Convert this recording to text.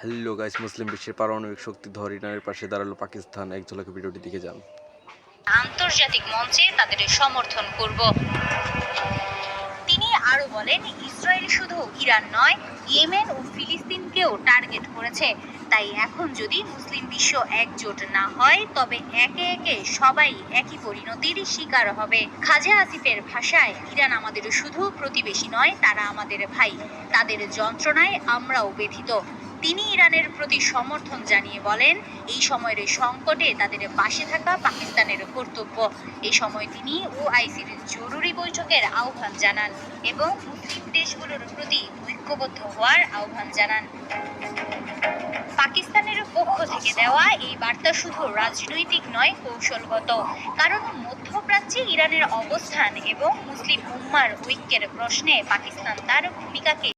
Hello guys, মুসলিম বিশ্বের পারমাণবিক শক্তি ধর ইরানের পাশে দাঁড়াল পাকিস্তান। এক ঝলকে ভিডিওটি দেখে যান। আন্তর্জাতিক মঞ্চে তাদের সমর্থন করব। তিনি আরও বলেন, ইসরায়েল শুধু ইরান নয়, ইয়েমেন ও ফিলিস্তিনকেও টার্গেট করেছে। তাই এখন যদি মুসলিম বিশ্ব একজোট না হয়, তবে একে একে সবাই একই পরিণতির শিকার হবে। খাজা আসিফের ভাষায়, ইরান আমাদের শুধু প্রতিবেশী নয়, তারা আমাদের ভাই। তাদের যন্ত্রণায় আমরাও ব্যথিত। তিনি ইরানের প্রতি সমর্থন জানিয়ে বলেন, এই সময়ের এই সংকটে তাদের পাশে থাকা পাকিস্তানের কর্তব্য। এই সময় তিনি ওআইসির জরুরি বৈঠকের আহ্বান জানান এবং মুসলিম দেশগুলোর প্রতি ঐক্যবদ্ধ হওয়ার আহ্বান জানান। পাকিস্তানের পক্ষ থেকে দেওয়া এই বার্তা শুধু রাজনৈতিক নয়, কৌশলগত। কারণ মধ্যপ্রাচ্যে ইরানের অবস্থান এবং মুসলিম উম্মার ঐক্যের প্রশ্নে পাকিস্তান তার ভূমিকাকে